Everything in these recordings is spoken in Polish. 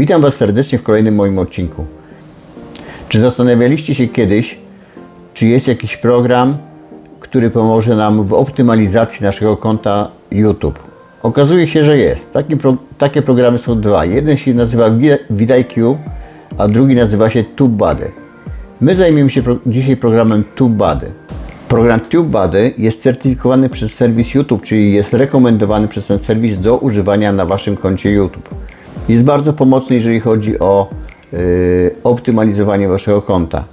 Witam Was serdecznie w kolejnym moim odcinku. Czy zastanawialiście się kiedyś, czy jest jakiś program, który pomoże nam w optymalizacji naszego konta YouTube? Okazuje się, że jest. Takie, pro, takie programy są dwa. Jeden się nazywa Vid- VidIQ, a drugi nazywa się TubeBuddy. My zajmiemy się pro, dzisiaj programem TubeBuddy. Program TubeBuddy jest certyfikowany przez serwis YouTube, czyli jest rekomendowany przez ten serwis do używania na Waszym koncie YouTube. Jest bardzo pomocny, jeżeli chodzi o y, optymalizowanie Waszego konta.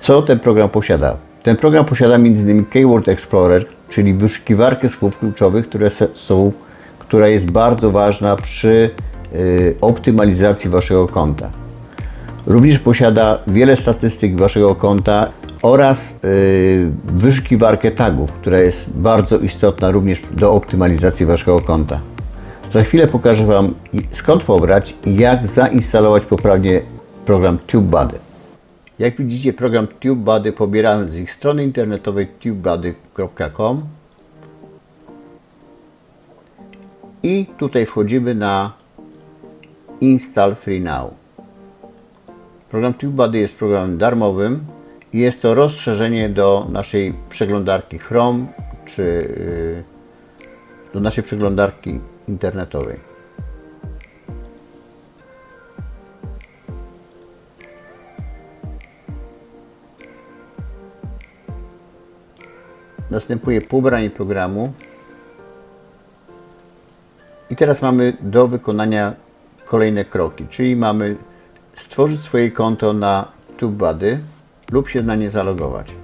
Co ten program posiada? Ten program posiada m.in. Keyword Explorer, czyli wyszukiwarkę słów kluczowych, które są, która jest bardzo ważna przy y, optymalizacji Waszego konta. Również posiada wiele statystyk Waszego konta oraz y, wyszukiwarkę tagów, która jest bardzo istotna również do optymalizacji Waszego konta. Za chwilę pokażę Wam skąd pobrać i jak zainstalować poprawnie program TubeBuddy. Jak widzicie program TubeBuddy pobierałem z ich strony internetowej tubebuddy.com i tutaj wchodzimy na Install Free Now. Program TubeBuddy jest programem darmowym i jest to rozszerzenie do naszej przeglądarki Chrome czy yy, do naszej przeglądarki internetowej. Następuje pobranie programu. I teraz mamy do wykonania kolejne kroki, czyli mamy stworzyć swoje konto na TubeBuddy lub się na nie zalogować.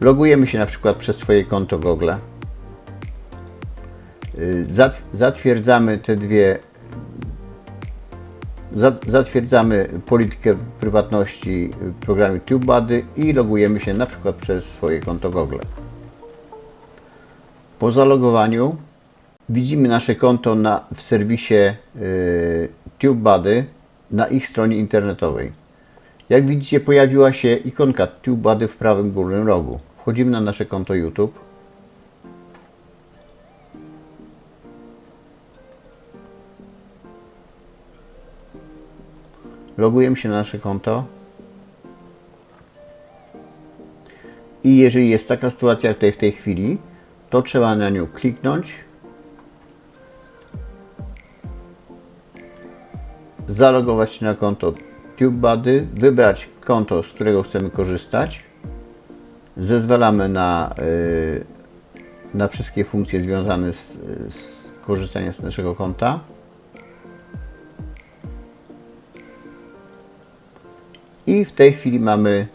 Logujemy się na przykład przez swoje konto Google. Y, zat- Zatwierdzamy te dwie za- zatwierdzamy politykę prywatności w programie TubeBuddy i logujemy się na przykład przez swoje konto Google. Po zalogowaniu widzimy nasze konto na, w serwisie y, TubeBuddy na ich stronie internetowej. Jak widzicie pojawiła się ikonka TubeBuddy w prawym górnym rogu. Wchodzimy na nasze konto YouTube. Logujemy się na nasze konto. I jeżeli jest taka sytuacja tutaj w tej chwili, to trzeba na nią kliknąć. Zalogować się na konto TubeBuddy, wybrać konto, z którego chcemy korzystać. Zezwalamy na, y, na wszystkie funkcje związane z, z korzystaniem z naszego konta. I w tej chwili mamy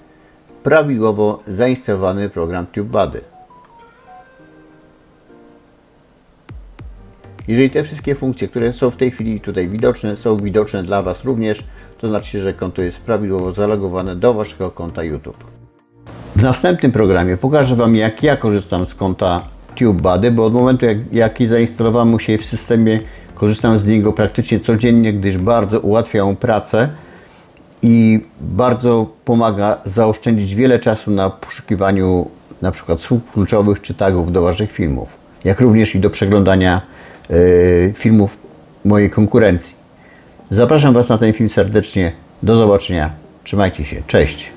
prawidłowo zainstalowany program TubeBuddy. Jeżeli te wszystkie funkcje, które są w tej chwili tutaj widoczne, są widoczne dla Was również, to znaczy, że konto jest prawidłowo zalogowane do Waszego konta YouTube. W następnym programie pokażę Wam, jak ja korzystam z konta TubeBuddy, bo od momentu, jak, jak je zainstalowałem mu się w systemie, korzystam z niego praktycznie codziennie, gdyż bardzo ułatwia mu pracę i bardzo pomaga zaoszczędzić wiele czasu na poszukiwaniu na przykład słów kluczowych czy tagów do Waszych filmów, jak również i do przeglądania e, filmów mojej konkurencji. Zapraszam Was na ten film serdecznie. Do zobaczenia. Trzymajcie się. Cześć.